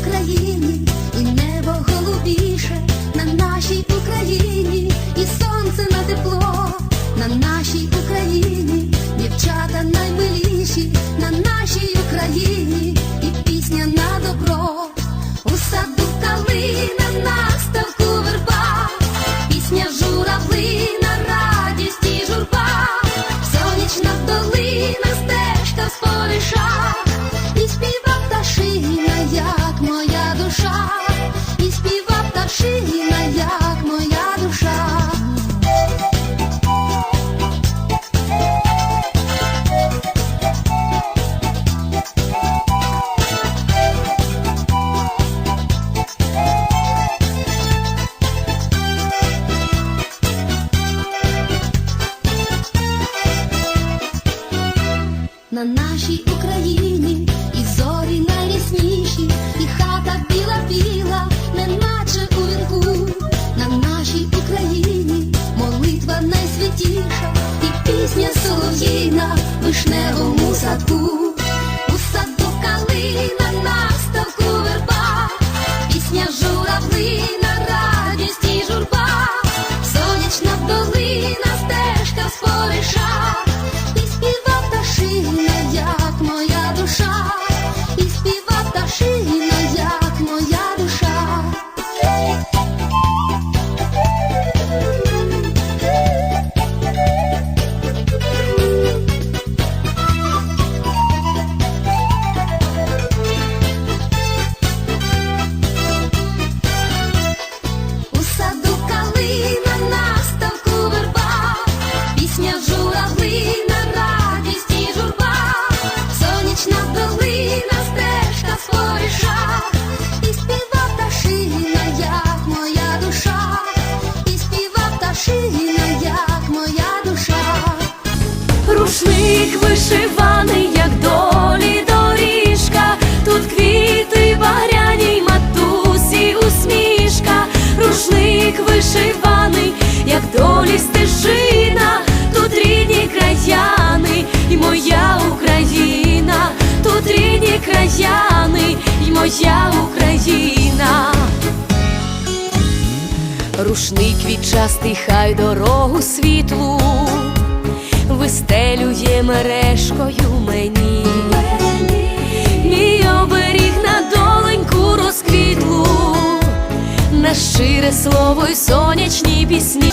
Україні, і небо голубіше на нашій Україні, і сонце на тепло, на нашій Україні, дівчата наймиліші, на нашій Україні, і пісня на добро, у саду калина на верба, пісня журавлина, радість і журба, сонячна долина, стежка спориша, і співа як моя душа. На нашій Україні вишневому садку. Моя Україна. Рушник відчастий, хай дорогу світлу вистелює мережкою мені. Мій оберіг на доленьку розквітлу, на щире слово й сонячні пісні.